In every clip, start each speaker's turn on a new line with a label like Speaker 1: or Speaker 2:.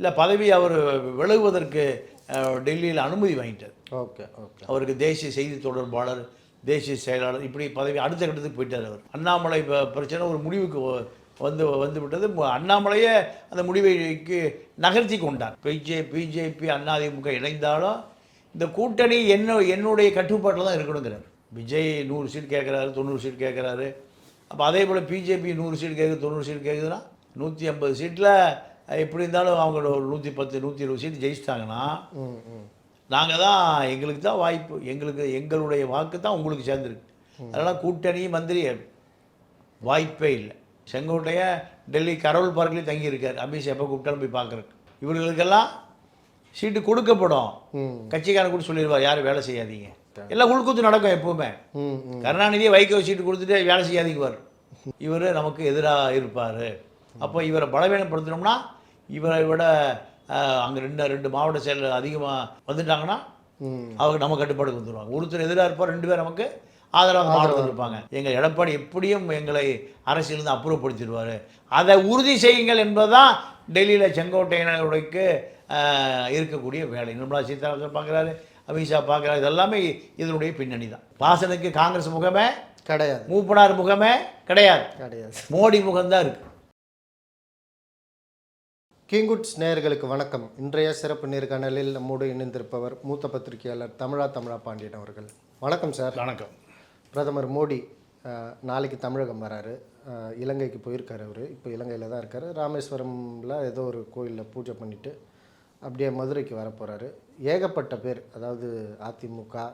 Speaker 1: இல்லை பதவி அவர் விலகுவதற்கு டெல்லியில் அனுமதி வாங்கிட்டார்.
Speaker 2: Okay okay.
Speaker 1: அவருக்கு தேசிய செய்தி தொடர்பாளர் தேசிய செயலாளர் இப்படி பதவி அடுத்த கட்டத்துக்கு போயிட்டார் அவர். அண்ணாமலை பிரச்சனை ஒரு முடிவுக்கு வந்து வந்து விட்டது. அண்ணாமலையே அந்த முடிவைக்கு நகர்த்தி கொண்டார். பிஜே பிஜேபி அதிமுக இணைந்தாலும் இந்த கூட்டணி என்ன என்னுடைய கட்டுப்பாட்டில் தான் இருக்கணுங்கிறார். விஜய் நூறு சீட் கேட்குறாரு தொண்ணூறு சீட் கேட்குறாரு. அப்போ அதே போல் பிஜேபி நூறு சீட் கேட்குது தொண்ணூறு சீட் கேட்குதுன்னா நூற்றி ஐம்பது சீட்டில் எப்படி இருந்தாலும் அவங்க ஒரு நூற்றி பத்து நூற்றி இருபது சீட் ஜெயிச்சிட்டாங்கன்னா நாங்கள் தான் எங்களுக்கு தான் வாய்ப்பு எங்களுக்கு எங்களுடைய வாக்கு தான் உங்களுக்கு சேர்ந்துருக்கு. அதனால் கூட்டணி மந்திரி வாய்ப்பே இல்லை. செங்கோட்டையன் டெல்லி கரோல் பார்க்லேயும் தங்கியிருக்கார். அமித்ஷா எப்போ கூப்பிட்டாலும் போய் பார்க்குறக்கு இவர்களுக்கெல்லாம் சீட்டு கொடுக்கப்படும். கட்சிக்காரன் கூட சொல்லிடுவார் யாரும் வேலை செய்யாதீங்க. எல்லாம் உள்குத்து நடக்கும் எப்பவுமே. கருணாநிதியை வைகோ சீட்டு கொடுத்துட்டு வேலை செய்யாதீங்குவார் இவர் நமக்கு எதிராக இருப்பார். அப்போ இவரை பலவீனப்படுத்தணும்னா இவரை விட அங்கே ரெண்டு ரெண்டு மாவட்ட செயலர் அதிகமாக வந்துட்டாங்கன்னா அவங்க நம்ம கட்டுப்பாடுக்கு வந்துடுவாங்க ஒருத்தர் எதிராக இருப்பார் ரெண்டு பேர் நமக்கு ஆதரவாக மாவட்டத்தில் இருப்பாங்க. எங்கள் எடப்பாடி எப்படியும் எங்களை அரசியலிருந்து அப்புறப்படுத்திடுவார். அதை உறுதி செய்யுங்கள் என்பதுதான் டெல்லியில் செங்கோட்டையனுடையக்கு ஆஹ், இருக்கக்கூடிய வேலை. நிர்மலா சீதாராமன் பார்க்குறாரு அமித்ஷா பார்க்குறாரு. இதெல்லாமே இதனுடைய பின்னணி தான். வாசனுக்கு காங்கிரஸ் முகமே
Speaker 2: கிடையாது.
Speaker 1: மூப்பனார் முகமே கிடையாது.
Speaker 2: கிடையாது.
Speaker 1: மோடி முகம்தான் இருக்கு.
Speaker 2: கிங்குட்ஸ் நேயர்களுக்கு வணக்கம். இன்றைய சிறப்பு நேர்காணலில் நம்மோடு இணைந்திருப்பவர் மூத்த பத்திரிகையாளர் தமிழா தமிழா பாண்டியன் அவர்கள். வணக்கம் சார்.
Speaker 1: வணக்கம்.
Speaker 2: பிரதமர் மோடி நாளைக்கு தமிழகம் வராரு. இலங்கைக்கு போயிருக்காரு அவர். இப்போ இலங்கையில் தான் இருக்காரு. ராமேஸ்வரம்ல ஏதோ ஒரு கோயிலில் பூஜை பண்ணிட்டு அப்படியே மதுரைக்கு வர போகிறாரு ஏகப்பட்ட பேர் அதாவது அதிமுக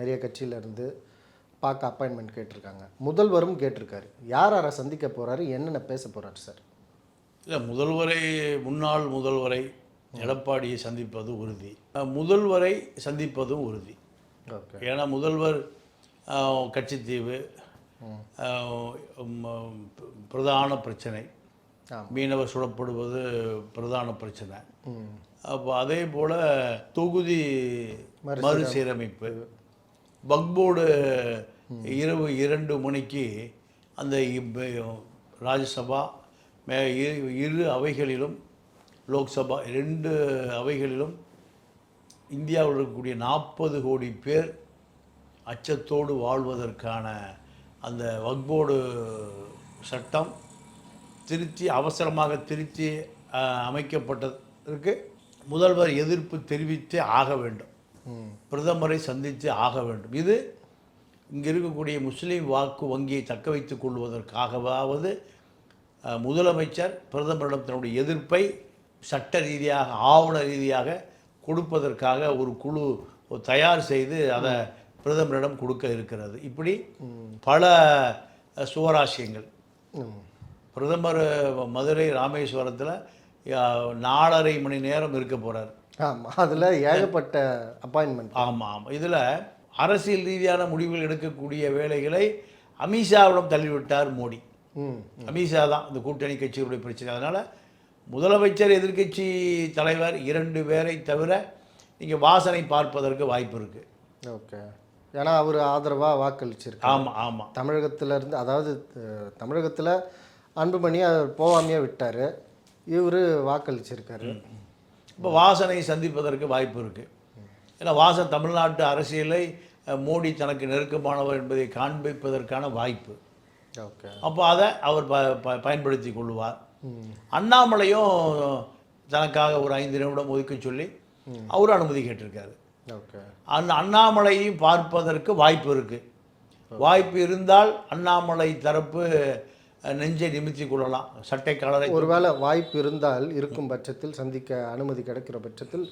Speaker 2: நிறைய கட்சியிலேருந்து பார்க்க அப்பாயின்மெண்ட் கேட்டிருக்காங்க. முதல்வரும் கேட்டிருக்காரு. யார் யாரை சந்திக்க போகிறாரு என்னென்ன பேச போகிறாரு சார்?
Speaker 1: இல்லை முதல்வரை முன்னாள் முதல்வரை எடப்பாடியை சந்திப்பது உறுதி. முதல்வரை சந்திப்பதும் உறுதி. ஏன்னா முதல்வர் கட்சித்தீவு பிரதான பிரச்சனை. மீனவர் சுடப்படுவது பிரதான பிரச்சனை. அப்போ அதே போல் தொகுதி மறுசீரமைப்பு. வக்போர்டு இரவு இரண்டு மணிக்கு அந்த ராஜ்யசபா மே இரு இரு அவைகளிலும் லோக்சபா ரெண்டு அவைகளிலும் இந்தியாவில் இருக்கக்கூடிய நாற்பது கோடி பேர் அச்சத்தோடு வாழ்வதற்கான அந்த வக்போர்டு சட்டம் திருத்தி அவசரமாக திருத்தி அஹ், அமைக்கப்பட்டதற்கு முதல்வர் எதிர்ப்பு தெரிவித்தே ஆக வேண்டும். பிரதமரை சந்தித்து ஆக வேண்டும். இது இங்கே இருக்கக்கூடிய முஸ்லீம் வாக்கு வங்கியை தக்க வைத்துக் கொள்வதற்காகவாவது முதலமைச்சர் பிரதமரிடம் தன்னுடைய எதிர்ப்பை சட்ட ரீதியாக ஆவண ரீதியாக கொடுப்பதற்காக ஒரு குழு தயார் செய்து அதை பிரதமரிடம் கொடுக்க இருக்கிறது. இப்படி பல சுவராசியங்கள். பிரதமர் மதுரை ராமேஸ்வரத்தில் நாலரை மணி நேரம் இருக்க போகிறார்
Speaker 2: ஆமாம் அதில் ஏகப்பட்ட அப்பாயின்மெண்ட்
Speaker 1: ஆமாம் ஆமாம் இதில் அரசியல் ரீதியான முடிவுகள் எடுக்கக்கூடிய வேலைகளை அமித்ஷாவிடம் தள்ளிவிட்டார் மோடி. அமித்ஷா தான் இந்த கூட்டணி கட்சிகளுடைய பிரச்சனை. அதனால் முதலமைச்சர் எதிர்க்கட்சி தலைவர் இரண்டு பேரை தவிர இங்கே வாசனை பார்ப்பதற்கு வாய்ப்பு இருக்குது
Speaker 2: ஓகே. ஏன்னா அவர் ஆதரவாக வாக்களிச்சிருக்காரு.
Speaker 1: ஆமாம் ஆமாம்
Speaker 2: தமிழகத்துல இருந்து அதாவது தமிழகத்துல அன்புமணி அவர் போகாமையே விட்டார். இவர் வாக்களிச்சிருக்காரு.
Speaker 1: இப்போ வாசனை சந்திப்பதற்கு வாய்ப்பு இருக்குது ஏன்னா வாசன் தமிழ்நாட்டு அரசியலை மோடி தனக்கு நெருக்கமானவர் என்பதை காண்பிப்பதற்கான வாய்ப்பு. அப்போ அதை அவர் ப ப- பயன்படுத்தி கொள்வார்
Speaker 2: ம்.
Speaker 1: அண்ணாமலையும் தனக்காக ஒரு ஐந்து நிமிடம் ஒதுக்க சொல்லி அவரும் அனுமதி கேட்டிருக்காரு.
Speaker 2: ஓகே.
Speaker 1: அந்த அண்ணாமலையும் பார்ப்பதற்கு வாய்ப்பு இருக்குது வாய்ப்பு இருந்தால் அண்ணாமலை தரப்பு நெஞ்சை நிமித்தி கொள்ளலாம். சட்டை கலரை
Speaker 2: ஒருவேளை வாய்ப்பு இருந்தால் இருக்கும் பட்சத்தில் சந்திக்க அனுமதி கிடைக்கிற பட்சத்தில்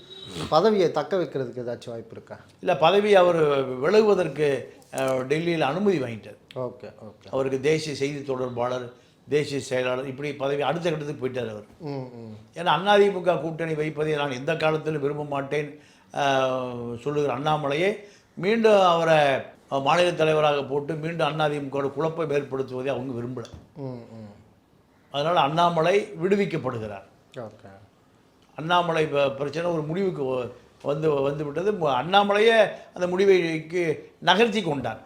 Speaker 2: பதவியை தக்க வைக்கிறதுக்கு ஏதாச்சும் வாய்ப்பு இருக்கா?
Speaker 1: இல்லை பதவி அவர் விலகுவதற்கு டெல்லியில் அனுமதி வாங்கிட்டார்.
Speaker 2: Okay okay.
Speaker 1: அவருக்கு தேசிய செய்தி தொடர்பாளர் தேசிய செயலாளர் இப்படி பதவி அடுத்த கட்டத்துக்கு போயிட்டார் அவர். ஏன்னா அதிமுக கூட்டணி வைப்பதை நான் எந்த காலத்திலும் விரும்ப மாட்டேன். சொல்லுகிற அண்ணாமலையை மீண்டும் அவரை மாநில தலைவராக போட்டு மீண்டும் அதிமுக குழப்பம் ஏற்படுத்துவதை அவங்க விரும்பலை. அதனால் அண்ணாமலை விடுவிக்கப்படுகிறார்.
Speaker 2: ஓகே.
Speaker 1: அண்ணாமலை பிரச்சனை ஒரு முடிவுக்கு வந்து வந்து விட்டது. அண்ணாமலையே அந்த முடிவைக்கு நகர்த்தி கொண்டார்.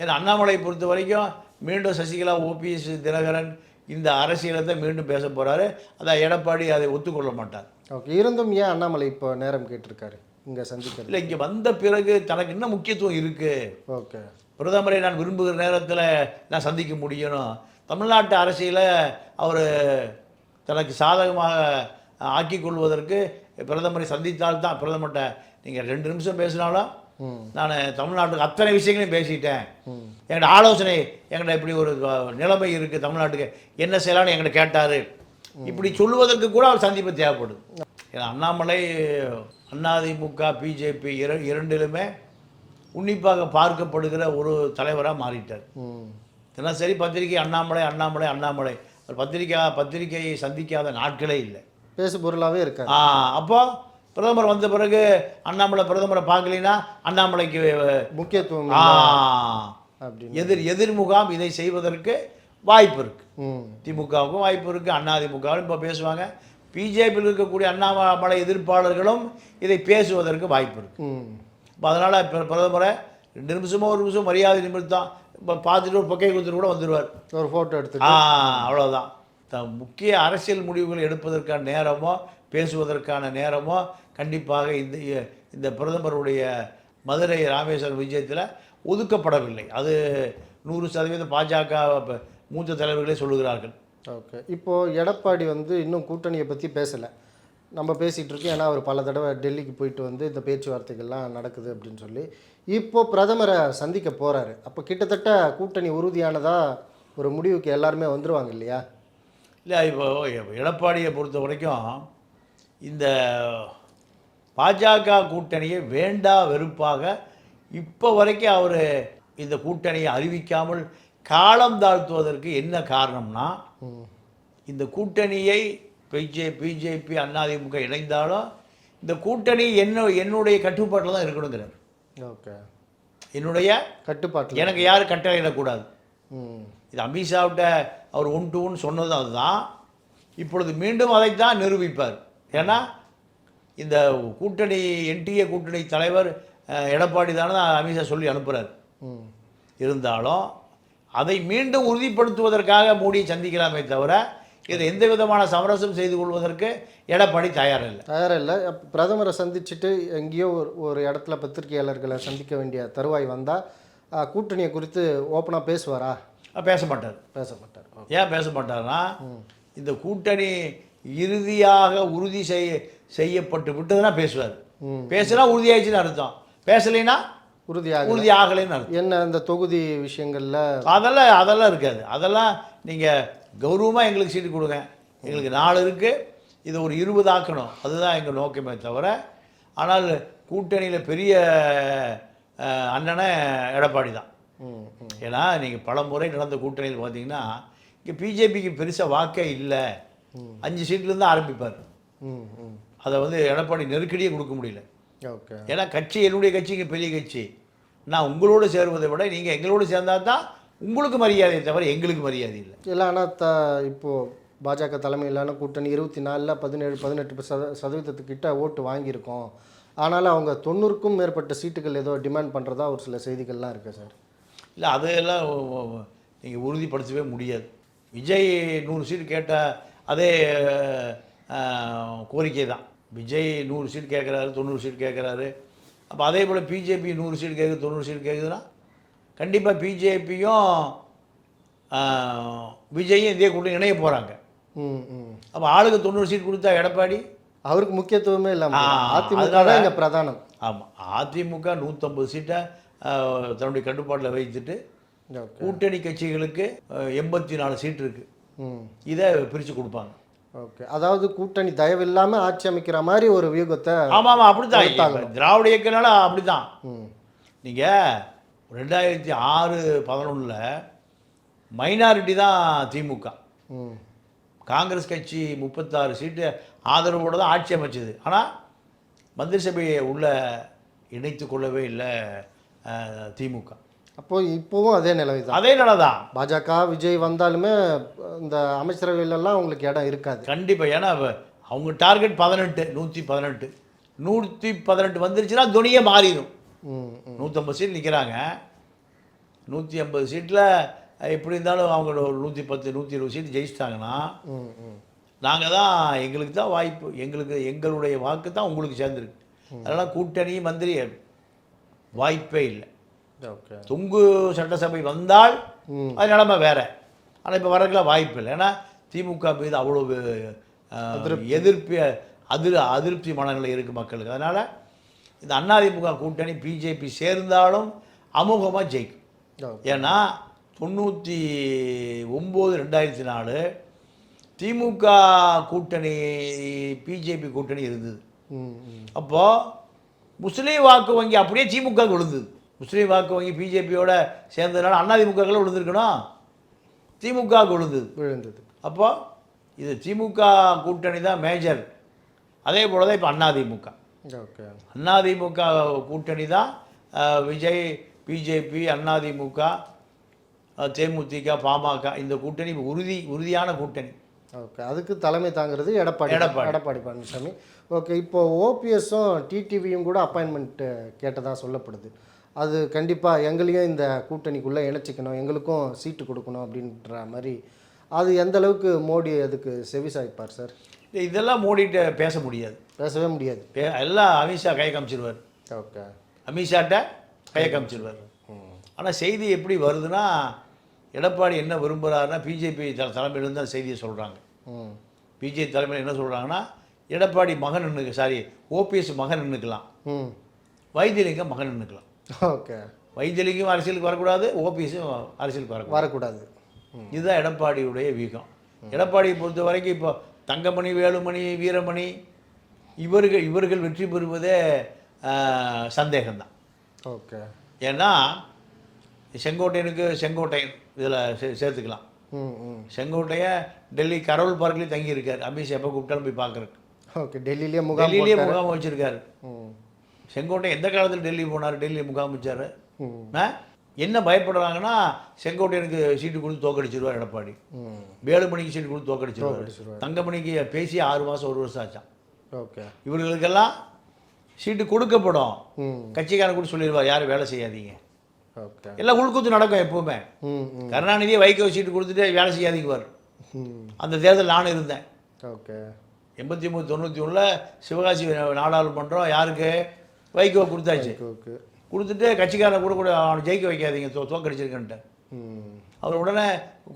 Speaker 1: ஏன்னா அண்ணாமலை பொறுத்த வரைக்கும் மீண்டும் சசிகலா ஓபிஎஸ் தினகரன் இந்த அரசியலை தான் மீண்டும் பேச போகிறாரு அதான் எடப்பாடி அதை ஒத்துக்கொள்ள மாட்டார்.
Speaker 2: ஓகே இருந்தும் ஏன் அண்ணாமலை இப்போ நேரம் கேட்டிருக்காரு? இங்கே சந்திக்கிறது.
Speaker 1: இல்லை இங்கே வந்த பிறகு தனக்கு என்ன முக்கியத்துவம் இருக்குது
Speaker 2: ஓகே.
Speaker 1: பிரதமரை நான் விரும்புகிற நேரத்தில் நான் சந்திக்க முடியணும். தமிழ்நாட்டு அரசியலை அவர் தனக்கு சாதகமாக ஆக்கிக் கொள்வதற்கு பிரதமரை சந்தித்தால் தான் பிரதமர்கிட்ட நீங்கள் ரெண்டு நிமிஷம் பேசினாலும் நான் தமிழ்நாட்டுக்கு அத்தனை விஷயங்களையும் பேசிட்டேன். என்கிட்ட ஆலோசனை என்கிட்ட இப்படி ஒரு நிலைமை இருக்குது தமிழ்நாட்டுக்கு. என்ன செய்யலாம்னு என்கிட்ட கேட்டார். இப்படி சொல்லுவதற்கு கூட அவர் சந்திப்பு தேவைப்படுது. ஏன்னா அண்ணாமலை அதிமுக பிஜேபி இர இரண்டிலுமே உன்னிப்பாக பார்க்கப்படுகிற ஒரு தலைவராக மாறிட்டார். தினசரி பத்திரிகை அண்ணாமலை அண்ணாமலை அண்ணாமலை. பத்திரிக்கை பத்திரிகையை சந்திக்காத நாட்களே இல்லை.
Speaker 2: பேசு பொருளாகவே இருக்காரு
Speaker 1: ஆ அப்போ பிரதமர் வந்த பிறகு அண்ணாமலை பிரதமரை பார்க்கலைன்னா அண்ணாமலைக்கு
Speaker 2: முக்கியத்துவம் அப்படின்னு
Speaker 1: எதிர் எதிர் முகாம் இதை செய்வதற்கு வாய்ப்பு இருக்கு.
Speaker 2: ம்.
Speaker 1: திமுகவுக்கும் வாய்ப்பு இருக்கு அதிமுகவும் இப்போ பேசுவாங்க. பிஜேபியில் இருக்கக்கூடிய அண்ணாமலை எதிர்ப்பாளர்களும் இதை பேசுவதற்கு வாய்ப்பு இருக்கு.
Speaker 2: ம்.
Speaker 1: இப்போ அதனால் இப்போ பிரதமரை ரெண்டு நிமிஷமோ ஒரு நிமிஷம் மரியாதை நிமித்தம் இப்போ பார்த்துட்டு ஒரு பொக்கை கொடுத்துட்டு கூட வந்துடுவார்
Speaker 2: ஒரு ஃபோட்டோ எடுத்துட்டு.
Speaker 1: ஆ அவ்வளோதான் த முக்கிய அரசியல் முடிவுகள் எடுப்பதற்கான நேரமோ பேசுவதற்கான நேரமோ கண்டிப்பாக இந்த இந்த பிரதமருடைய மதுரை ராமேஸ்வரம் விஜயத்தில் ஒதுக்கப்படவில்லை. அது நூறு சதவீதம் பாஜக மூத்த தலைவர்களே சொல்லுகிறார்கள்.
Speaker 2: ஓகே. இப்போது எடப்பாடி வந்து இன்னும் கூட்டணியை பற்றி பேசலை. நம்ம பேசிகிட்டு இருக்கோம். ஏன்னா அவர் பல தடவை டெல்லிக்கு போயிட்டு வந்து இந்த பேச்சுவார்த்தைகள்லாம் நடக்குது அப்படின்னு சொல்லி. இப்போது பிரதமரை சந்திக்க போகிறாரு அப்போ கிட்டத்தட்ட கூட்டணி உறுதியானதாக ஒரு முடிவுக்கு எல்லாருமே வந்துடுவாங்க இல்லையா?
Speaker 1: இல்லை இப்போ எடப்பாடியை பொறுத்த வரைக்கும் இந்த பாஜக கூட்டணியை வேண்டா வெறுப்பாக இப்போ வரைக்கும் அவர் இந்த கூட்டணியை அறிவிக்காமல் காலம் தாழ்த்துவதற்கு என்ன காரணம்னா இந்த கூட்டணியை பிஜே பிஜேபி அதிமுக இணைந்தாலும் இந்த கூட்டணி என்ன என்னுடைய கட்டுப்பாட்டில் தான் இருக்கணுங்கிறார்.
Speaker 2: ஓகே.
Speaker 1: என்னுடைய
Speaker 2: கட்டுப்பாட்டில்
Speaker 1: எனக்கு யாரும் கட்டளையிடக்கூடாது. இது அமித்ஷாவிட்ட அவர் ஒன் டு ஒன் சொன்னது அதுதான். இப்பொழுது மீண்டும் அதைத்தான் நிரூபிப்பார். ஏன்னா இந்த கூட்டணி என்டிஏ கூட்டணி தலைவர் எடப்பாடி தானே அமித்ஷா சொல்லி அனுப்புகிறார் இருந்தாலும் அதை மீண்டும் உறுதிப்படுத்துவதற்காக மோடியை சந்திக்கலாமே தவிர இதில் எந்த விதமான சமரசம் செய்து கொள்வதற்கு எடப்பாடி தயார் இல்லை
Speaker 2: தயாராக இல்லை பிரதமரை சந்திச்சுட்டு எங்கேயோ ஒரு ஒரு இடத்துல பத்திரிகையாளர்களை சந்திக்க வேண்டிய தருவாய் வந்தால் கூட்டணியை குறித்து ஓப்பனாக பேசுவாரா?
Speaker 1: பேச மாட்டார்
Speaker 2: பேச மாட்டார்
Speaker 1: ஏன் பேச மாட்டார்னா இந்த கூட்டணி இறுதியாக உறுதி செய்ய செய்யப்பட்டு விட்டதுன்னா பேசுவார். பேசுனா உறுதியாயிடுச்சுன்னு அர்த்தம். பேசலைன்னா
Speaker 2: உறுதியாக
Speaker 1: உறுதி ஆகலைன்னு அர்த்தம்.
Speaker 2: என்ன இந்த தொகுதி விஷயங்களில்?
Speaker 1: அதெல்லாம் அதெல்லாம் இருக்காது. அதெல்லாம் நீங்கள் கௌரவமாக எங்களுக்கு சீட்டு கொடுங்க. எங்களுக்கு நாலு இருக்குது இதை ஒரு இருபது ஆக்கணும். அதுதான் எங்கள் நோக்கமே தவிர ஆனால் கூட்டணியில் பெரிய அண்ணனை எடப்பாடி தான். ஏன்னா நீங்கள் பல முறை நடந்த கூட்டணியில் பார்த்தீங்கன்னா இங்கே பிஜேபிக்கு பெருசாக வாக்கே இல்லை. அஞ்சு சீட்லேருந்து ஆரம்பிப்பார். அதை வந்து எடப்பாடி நெருக்கடியே கொடுக்க முடியல.
Speaker 2: ஓகே.
Speaker 1: ஏன்னா கட்சி என்னுடைய கட்சிக்கு பெரிய கட்சி. நான் உங்களோடு சேருவதை விட நீங்கள் எங்களோடு சேர்ந்தால் தான் உங்களுக்கு மரியாதை தவிர எங்களுக்கு மரியாதை இல்லை.
Speaker 2: இல்லை ஆனால் த இப்போது பாஜக தலைமையிலான கூட்டணி இருபத்தி நாலில் பதினேழு பதினெட்டு சத சதவீதத்துக்கிட்ட ஓட்டு வாங்கியிருக்கோம். ஆனாலும் அவங்க தொண்ணூறுக்கும் மேற்பட்ட சீட்டுகள் ஏதோ டிமாண்ட் பண்ணுறதா ஒரு சில செய்திகள்லாம் இருக்குது சார்.
Speaker 1: இல்லை அதையெல்லாம் நீங்கள் உறுதிப்படுத்தவே முடியாது. விஜய் நூறு சீட் கேட்ட அதே கோரிக்கை தான். விஜய் நூறு சீட் கேட்குறாரு தொண்ணூறு சீட் கேட்குறாரு அப்போ அதே போல் பிஜேபி நூறு சீட் கேட்குது தொண்ணூறு சீட் கேட்குதுன்னா கண்டிப்பாக பிஜேபியும் விஜயும் இதே கூட்டம் இணைய போகிறாங்க
Speaker 2: ம் ம்.
Speaker 1: அப்போ ஆளுக்கு தொண்ணூறு சீட் கொடுத்தா எடப்பாடி?
Speaker 2: அவருக்கு முக்கியத்துவமே இல்லாமல் அதிமுக தான் இங்கே பிரதானம்.
Speaker 1: ஆமாம் அதிமுக நூற்றம்பது சீட்டை தன்னுடைய கட்டுப்பாட்டில் வைத்துட்டு கூட்டணி கட்சிகளுக்கு எண்பத்தி நாலு சீட் இருக்குது இதை பிரித்து கொடுப்பாங்க.
Speaker 2: ஓகே. அதாவது கூட்டணி தயவு இல்லாமல் ஆட்சி அமைக்கிற மாதிரி ஒரு வியூகத்தை
Speaker 1: ஆமாம் ஆமாம் அப்படித்தான். இப்ப திராவிட இயக்கனால அப்படிதான்
Speaker 2: ம்.
Speaker 1: நீங்கள் ரெண்டாயிரத்தி ஆறு பதினொன்றில் மைனாரிட்டி தான் திமுக. காங்கிரஸ் கட்சி முப்பத்தாறு சீட்டு ஆதரவோடு தான் ஆட்சி அமைச்சது. ஆனால் மந்திரி சபையை உள்ள இணைத்து கொள்ளவே இல்லை. திமுக.
Speaker 2: அப்போது இப்போவும் அதே நிலவை தான்
Speaker 1: அதே நிலைதான்.
Speaker 2: பாஜக விஜய் வந்தாலுமே இந்த அமைச்சரவையிலலாம் உங்களுக்கு இடம் இருக்காது.
Speaker 1: கண்டிப்பாக ஏன்னா அவ- அவங்க டார்கெட் பதினெட்டு நூற்றி பதினெட்டு. நூற்றி பதினெட்டு வந்துருச்சுன்னா துணியே மாறிடும்.
Speaker 2: ம் ம்.
Speaker 1: நூற்றம்பது சீட் நிற்கிறாங்க நூற்றி ஐம்பது சீட்டில் எப்படி இருந்தாலும் அவங்க ஒரு நூற்றி பத்து நூற்றி இருபது சீட்டு ஜெயிச்சிட்டாங்கன்னா
Speaker 2: ம் ம்.
Speaker 1: நாங்கள் தான் எங்களுக்கு தான் வாய்ப்பு எங்களுக்கு எங்களுடைய வாக்கு தான் உங்களுக்கு சேர்ந்துருக்கு. அதனால் கூட்டணி மந்திரி வாய்ப்பே இல்லை.
Speaker 2: ஓகே.
Speaker 1: தொங்கு சட்டசபை வந்தால் அது நிலமை வேற. ஆனால் இப்போ வரதுக்குலாம் வாய்ப்பு இல்லை. ஏன்னா திமுக மீது அவ்வளவு அஹ், எதிர்ப்பு அதிர் அதிருப்தி மனநிலை இருக்குது மக்களுக்கு. அதனால் இந்த அதிமுக கூட்டணி பிஜேபி சேர்ந்தாலும் அமோகமாக ஜெயிக்கும். ஏன்னா தொண்ணூற்றி ஒம்பது ரெண்டாயிரத்தி நாலு திமுக கூட்டணி பிஜேபி கூட்டணி இருந்தது. அப்போது முஸ்லீம் வாக்கு வங்கி அப்படியே திமுக விழுந்தது. முஸ்லீம் வாக்கு வங்கி பிஜேபியோட சேர்ந்ததுனால அதிமுகவில் விழுந்திருக்கணும். திமுக விழுந்தது.
Speaker 2: விழுந்தது.
Speaker 1: அப்போ இது திமுக கூட்டணி தான் மேஜர் அதே போல தான் இப்போ அதிமுக
Speaker 2: ஓகே.
Speaker 1: அதிமுக கூட்டணி தான் விஜய் பிஜேபி அதிமுக தேமுதிக பாமக இந்த கூட்டணி உறுதி உறுதியான கூட்டணி.
Speaker 2: ஓகே. அதுக்கு தலைமை தாங்கிறது எடப்பாடி
Speaker 1: எடப்பாடி.
Speaker 2: எடப்பாடி பழனிசாமி. ஓகே இப்போ ஓபிஎஸும் டிடிவியும் கூட அப்பாயின்மெண்ட் கேட்டதாக சொல்லப்படுது. அது கண்டிப்பாக எங்களையும் இந்த கூட்டணிக்குள்ளே இணைச்சிக்கணும் எங்களுக்கும் சீட்டு கொடுக்கணும் அப்படின்ற மாதிரி. அது எந்த அளவுக்கு மோடி அதுக்கு செவிசாய்ப்பார் சார்?
Speaker 1: இதெல்லாம் மோடிட்ட பேச முடியாது.
Speaker 2: பேசவே முடியாது.
Speaker 1: பே எல்லாம் அமித்ஷா கை காமிச்சிருவார்.
Speaker 2: ஓகே.
Speaker 1: அமித்ஷாட்ட கையை காமிச்சிருவார். ஆனால் செய்தி எப்படி வருதுன்னா எடப்பாடி என்ன விரும்புகிறாருன்னா பிஜேபி த தலைமையிலேருந்து அந்த செய்தியை சொல்கிறாங்க
Speaker 2: ம்.
Speaker 1: பிஜேபி தலைமையில் என்ன சொல்கிறாங்கன்னா எடப்பாடி மகன் நின்றுக்கு சாரி ஓபிஎஸ் மகன் நின்றுக்கலாம்
Speaker 2: ம்.
Speaker 1: வைத்தியலிங்கம் மகன் நின்றுக்கலாம்
Speaker 2: ஓகே.
Speaker 1: வைத்தியலிங்கம் அரசியலுக்கு வரக்கூடாது ஓபிஎஸும் அரசியலுக்கு வரக்கூடாது.
Speaker 2: வரக்கூடாது.
Speaker 1: இதுதான் எடப்பாடியுடைய வீகம். எடப்பாடியை பொறுத்த வரைக்கும் இப்போ தங்கமணி வேலுமணி வீரமணி இவர்கள் இவர்கள் வெற்றி பெறுவதே சந்தேகம்தான்.
Speaker 2: ஓகே.
Speaker 1: ஏன்னா செங்கோட்டையனுக்கு செங்கோட்டையன் இதில் சே சேர்த்துக்கலாம்.
Speaker 2: ம் ம்.
Speaker 1: செங்கோட்டையன் டெல்லி கரோல் பார்க்லேயும் தங்கியிருக்கார். எப்போ கூப்பிட்டாலும் போய் பார்க்குறக்கு
Speaker 2: ஓகே டெல்லியிலேயே முகாம்
Speaker 1: டெல்லியிலேயே. முகாம் வச்சிருக்காரு. செங்கோட்டை எந்த காலத்தில் டெல்லி போனார்? டெல்லி முகாம் வச்சார்? என்ன பயப்படுறாங்கன்னா செங்கோட்டையனுக்கு சீட்டு கொடுத்து தோக்கடிச்சிருவார் எடப்பாடி. வேலுமணிக்கு சீட்டு கொடுத்து தோக்கடிச்சிருவார். தங்கமணிக்கு பேசி ஆறு மாதம் ஒரு வருஷம் ஆச்சான்
Speaker 2: ஓகே.
Speaker 1: இவர்களுக்கெல்லாம் சீட்டு கொடுக்கப்படும். கட்சிக்காரன் கூட சொல்லிடுவார் யாரும் வேலை செய்யாதீங்க. எல்லாம் உள்குத்து நடக்கும் எப்பவுமே. கருணாநிதியை வைகோ சீட்டு கொடுத்துட்டு வேலை செய்யாதீங்குவார்
Speaker 2: ம்.
Speaker 1: அந்த தேர்தல் நானும் இருந்தேன்.
Speaker 2: ஓகே.
Speaker 1: எண்பத்தி மூணு தொண்ணூற்றி ஒன்றில் சிவகாசி நாடாளுமன்றம் யாருக்கு? வைகோ கொடுத்தாச்சு.
Speaker 2: ஓகே
Speaker 1: கொடுத்துட்டு கட்சிக்காரன் கூட கூட அவனை ஜெயிக்க வைக்காதீங்க தோ தோக்கடிச்சிருக்கன்ட்டு அவர் உடனே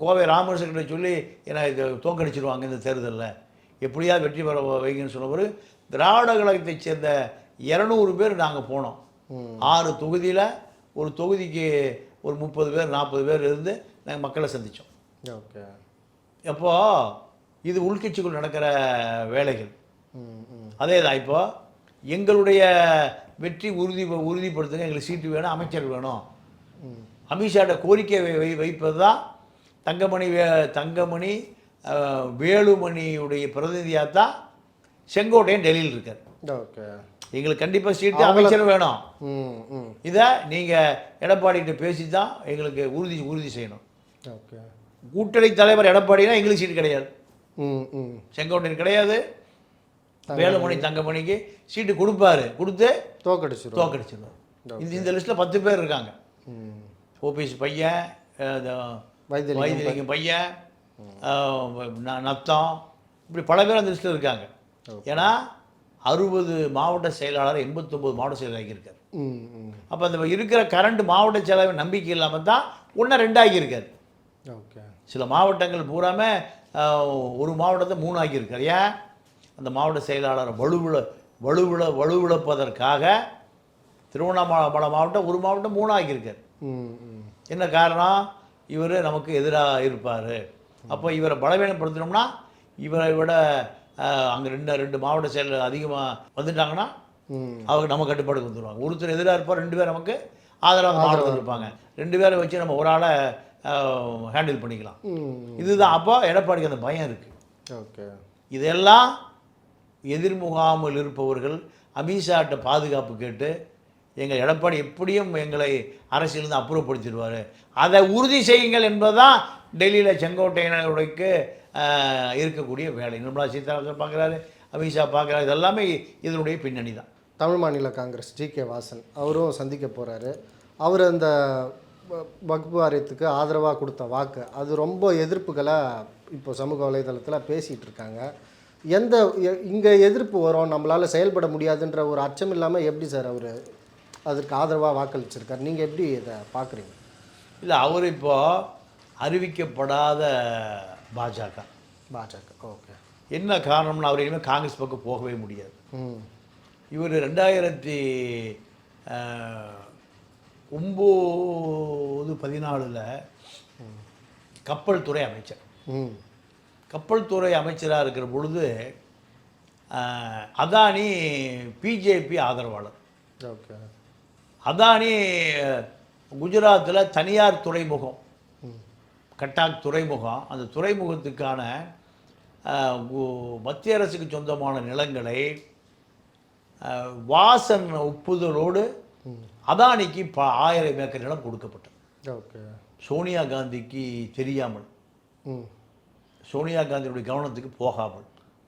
Speaker 1: கோவை ராமகிருஷ்ணகிட்ட சொல்லி என்ன இது தோக்கடிச்சிருவாங்க இந்த தேர்தலில். எப்படியாவது வெற்றி பெற வைங்கன்னு சொன்னவர் திராவிட கழகத்தைச் சேர்ந்த இரநூறு பேர் நாங்கள் போனோம். ஆறு தொகுதியில் ஒரு தொகுதிக்கு ஒரு முப்பது பேர் நாற்பது பேர் இருந்து நாங்கள் மக்களை சந்தித்தோம்
Speaker 2: ஓகே.
Speaker 1: அப்போது இது உள்கட்சிக்குள் நடக்கிற வேலைகள். அதே தான் இப்போ எங்களுடைய வெற்றி உறுதி உறுதிப்படுத்துங்க எங்களுக்கு சீட்டு வேணும் அமைச்சர் வேணும். அமித்ஷாட்ட கோரிக்கை வை வைப்பது தான் தங்கமணி வே தங்கமணி வேலுமணியுடைய பிரதிநிதியாக தான் செங்கோட்டையன் டெல்லியில் இருக்கார்.
Speaker 2: ஓகே.
Speaker 1: எங்களுக்கு கண்டிப்பாக சீட்டு அமைச்சர் வேணும். இதை நீங்கள் எடப்பாடிகிட்ட பேசி தான் எங்களுக்கு உறுதி உறுதி செய்யணும்.
Speaker 2: ஓகே.
Speaker 1: கூட்டணி தலைவர் எடப்பாடினா எங்களுக்கு சீட்டு கிடையாது. செங்கோட்டையன் கிடையாது. வேலுமணி தங்கமணிக்கு சீட்டு கொடுப்பாரு. கொடுத்து
Speaker 2: தோக்கடிச்சிரும்
Speaker 1: தோக்கடிச்சிருவார். இந்த இந்த லிஸ்ட்டில் பத்து பேர் இருக்காங்க. ஓபிஎஸ் பையன்
Speaker 2: வைத்தியலிங்கம்
Speaker 1: பையன் நத்தம் இப்படி பல பேர் அந்த லிஸ்ட்டில் இருக்காங்க. ஏன்னா அறுபது மாவட்ட செயலாளர் எண்பத்தொம்போது மாவட்ட செயலாளர்
Speaker 2: ம்
Speaker 1: அப்போ அந்த இருக்கிற கரண்ட் மாவட்ட செயலாளர் நம்பிக்கை இல்லாமல் தான் ஒன்று ரெண்டாகியிருக்காரு.
Speaker 2: ஓகே.
Speaker 1: சில மாவட்டங்கள் பூராமே அஹ், ஒரு மாவட்டத்தை மூணு ஆக்கியிருக்காரு ஏன்? அந்த மாவட்ட செயலாளர் வலுவிழ வலுவிழ வலுவிழப்பதற்காக திருவண்ணாமலை மாவட்டம் ஒரு மாவட்டம் மூணு ஆக்கியிருக்காரு என்ன காரணம்? இவர் நமக்கு எதிராக இருப்பார். அப்போ இவரை பலவீனப்படுத்தினோம்னா இவரை விட அங்கே ரெண்டு ரெண்டு மாவட்ட செயலர் அதிகமாக வந்துட்டாங்கன்னா அவங்க நம்ம கட்டுப்பாடுக்கு வந்துடுவாங்க ஒருத்தர் எதிராக இருப்பார் ரெண்டு பேர் நமக்கு ஆதரவாக மாவட்டத்தில் இருப்பாங்க. ரெண்டு பேரை வச்சு நம்ம ஒரு ஆளை ஹேண்டில் பண்ணிக்கலாம். இதுதான். அப்போ எடப்பாடிக்கு அந்த பயம் இருக்குது
Speaker 2: ஓகே.
Speaker 1: இதெல்லாம் எதிர்முகாமல் இருப்பவர்கள் அமித்ஷாட்ட பாதுகாப்பு கேட்டு எங்கள் எடப்பாடி எப்படியும் எங்களை அரசியலிருந்து அப்புறப்படுத்திடுவார். அதை உறுதி செய்யுங்கள் என்பதுதான் டெல்லியில் செங்கோட்டையனுடைக்கு ஆஹ், இருக்கக்கூடிய வேலை. நிர்மலா சீதாராமன் பார்க்குறாரு அமித்ஷா பார்க்குறாரு. இதெல்லாமே இதனுடைய பின்னணி தான்
Speaker 2: தமிழ் மாநில காங்கிரஸ் ஜி கே வாசன் அவரும் சந்திக்க போகிறாரு அவர் அந்த வ- வக்பு வாரியத்துக்கு ஆதரவாக கொடுத்த வாக்கு அது ரொம்ப எதிர்ப்புகளை இப்போ சமூக வலைதளத்தில் பேசிகிட்டு இருக்காங்க. எந்த இங்கே எதிர்ப்பு வரும் நம்மளால் செயல்பட முடியாதுன்ற ஒரு அச்சம் இல்லாமல் எப்படி சார் அவர் அதற்கு ஆதரவாக வாக்களிச்சிருக்கார்? நீங்கள் எப்படி இதை பார்க்குறீங்க
Speaker 1: இல்லை அவர் இப்போ அறிவிக்கப்படாத பாஜக.
Speaker 2: பாஜக ஓகே.
Speaker 1: என்ன காரணம்னு அவர் இனிமேல் காங்கிரஸ் பக்கம் போகவே முடியாது.
Speaker 2: ம்.
Speaker 1: இவர் ரெண்டாயிரத்தி ஒம்பது பதினாலில் கப்பல் துறை அமைச்சர்.
Speaker 2: ம்.
Speaker 1: கப்பல் துறை அமைச்சராக இருக்கிற பொழுது அதானி பிஜேபி ஆதரவாளர்.
Speaker 2: ஓகே.
Speaker 1: அதானி குஜராத்தில் தனியார் துறைமுகம் கட்டாக் துறைமுகம் அந்த துறைமுகத்துக்கான மத்திய அரசுக்கு சொந்தமான நிலங்களை வாசன் ஒப்புதலோடு அதானிக்கு ப ஆயிரம் ஏக்கர் நிலம் கொடுக்கப்பட்டது.
Speaker 2: ஓகே.
Speaker 1: சோனியா காந்திக்கு தெரியாமல் சோனியா காந்தியுடைய கவனத்துக்கு போகாமல்.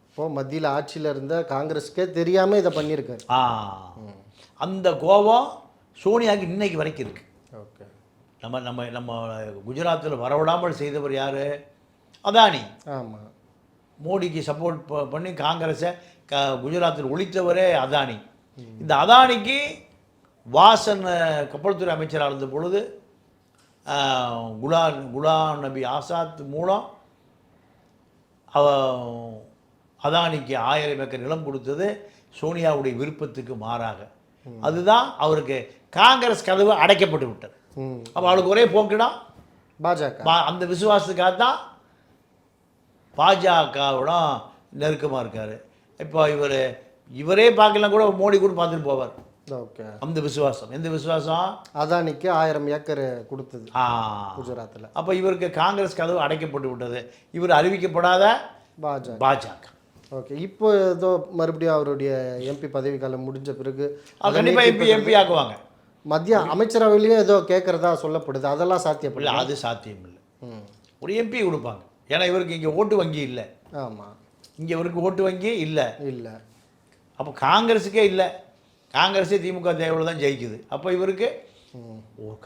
Speaker 2: இப்போது மத்தியில் ஆட்சியில் இருந்த காங்கிரஸுக்கே தெரியாமல் இதை பண்ணியிருக்காரு.
Speaker 1: ஆ. அந்த கோபம் சோனியாவுக்கு இன்னைக்கு வரைக்கும் இருக்கு.
Speaker 2: ஓகே.
Speaker 1: நம்ம நம்ம நம்ம குஜராத்தில் வரவிடாமல் செய்தவர் யார்? அதானி.
Speaker 2: ஆமாம்
Speaker 1: மோடிக்கு சப்போர்ட் பண்ணி காங்கிரஸை க குஜராத்தில் ஒழித்தவரே அதானி. இந்த அதானிக்கு வாசன் கப்பல்துறை அமைச்சராக இருந்த பொழுது அஹ், குலாம் நபி ஆசாத் மூலம் அவ அதானிக்கு ஆயிரம் ஏக்கர் நிலம் கொடுத்தது சோனியாவுடைய விருப்பத்துக்கு மாறாக. அதுதான் அவருக்கு காங்கிரஸ் கதவு அடைக்கப்பட்டு விட்டது. அப்போ அவளுக்கு ஒரே போக்குனா
Speaker 2: பாஜக.
Speaker 1: அந்த விசுவாசத்துக்காக தான் பாஜகவோட நெருக்கமாக இருக்கார். இப்போ இவர் இவரே பார்க்கலாம் கூட மோடி கூட பார்த்துட்டு போவார்.
Speaker 2: ஓகே.
Speaker 1: அந்த விசுவாசம். எந்த விசுவாசம்?
Speaker 2: அதானிக்கு ஆயிரம் ஏக்கர் கொடுத்தது
Speaker 1: ஆ.
Speaker 2: குஜராத்தில்
Speaker 1: அப்போ இவருக்கு காங்கிரஸ் கதவு அடைக்கப்பட்டு விட்டது. இவர் அறிவிக்கப்படாத
Speaker 2: பாஜக.
Speaker 1: பாஜக.
Speaker 2: ஓகே. இப்போ ஏதோ மறுபடியும் அவருடைய எம்பி பதவிக்காலம் முடிஞ்ச பிறகு
Speaker 1: கண்டிப்பாக எம்பி எம்பி ஆக்குவாங்க.
Speaker 2: மத்திய அமைச்சரவையிலையும் ஏதோ கேட்குறதா சொல்லப்படுது. அதெல்லாம்
Speaker 1: இல்லை அது சாத்தியம் இல்லை ஒரு எம்பி கொடுப்பாங்க. ஏன்னா இவருக்கு இங்கே ஓட்டு வங்கி இல்லை.
Speaker 2: ஆமாம்
Speaker 1: இங்கே இவருக்கு ஓட்டு வங்கி இல்லை.
Speaker 2: இல்லை.
Speaker 1: அப்போ காங்கிரஸுக்கே இல்லை. காங்கிரஸே திமுக தேவையில் தான் ஜெயிக்குது. அப்போ இவருக்கு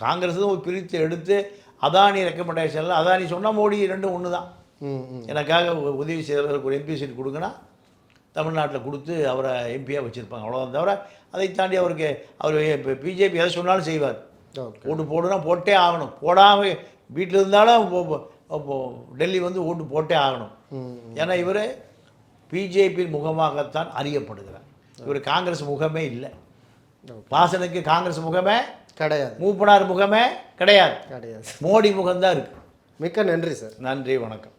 Speaker 1: காங்கிரஸ் ஒரு பிரித்து எடுத்து அதானி ரெக்கமெண்டேஷனில் அதானி சொன்னால் மோடி ரெண்டும் ஒன்று தான். எனக்காக உதவி செய்கிறவருக்கு ஒரு எம்பி சீட் கொடுங்கன்னா தமிழ்நாட்டில் கொடுத்து அவரை எம்பியாக வச்சுருப்பாங்க. அவ்வளோதான் தவிர அதை தாண்டி அவருக்கு அவர் இப்போ பிஜேபி எதை சொன்னாலும் செய்வார். ஓட்டு போடுனா போட்டே ஆகணும். போடாமல் வீட்டில் இருந்தாலும் டெல்லி வந்து ஓட்டு போட்டே ஆகணும். ஏன்னா இவர் பிஜேபி முகமாகத்தான் அறியப்படுகிறார். இவர் காங்கிரஸ் முகமே இல்லை.
Speaker 2: ஓகே.
Speaker 1: வாசனுக்கு காங்கிரஸ் முகமே
Speaker 2: கிடையாது.
Speaker 1: மூப்பனார் முகமே கிடையாது.
Speaker 2: கிடையாது.
Speaker 1: மோடி முகம்தான் இருக்கு.
Speaker 2: மிக்க நன்றி சார்.
Speaker 1: நன்றி வணக்கம்.